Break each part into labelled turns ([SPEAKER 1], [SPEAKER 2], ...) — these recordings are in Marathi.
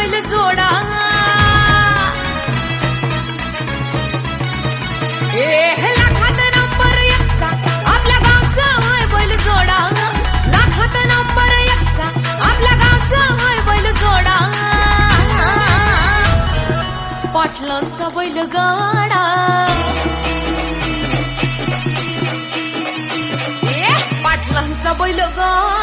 [SPEAKER 1] बैल जोडा. ए लाखात नंबर एकचा. आपल्या गावचा हाय बैल जोडा. लाखात नंबर एकचा. आपल्या गावचा हाय बैल जोडा. पाटलांचा बैल गाडा. ए पाटलांचा बैल गाडा गाडा.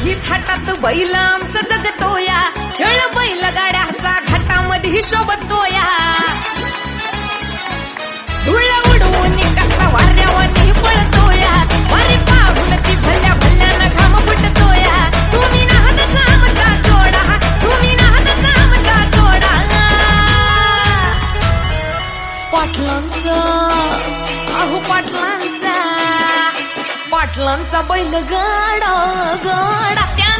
[SPEAKER 1] नाही थाटात बैल आमचा जगतोया. खेळ बैल गाड्याचा घाटामध्ये शोभतोया. धुळ उडवून कसा वाऱ्यावानी पळतोया. वारी पाहून ती भल्या भल्यानं घाम फुटतोया. तुम्ही नाहत आमचा जोडा तुम्ही नाहत आमचा जोडा. पाटलांचा पाटलांचा बैल गाडा गाडा. त्या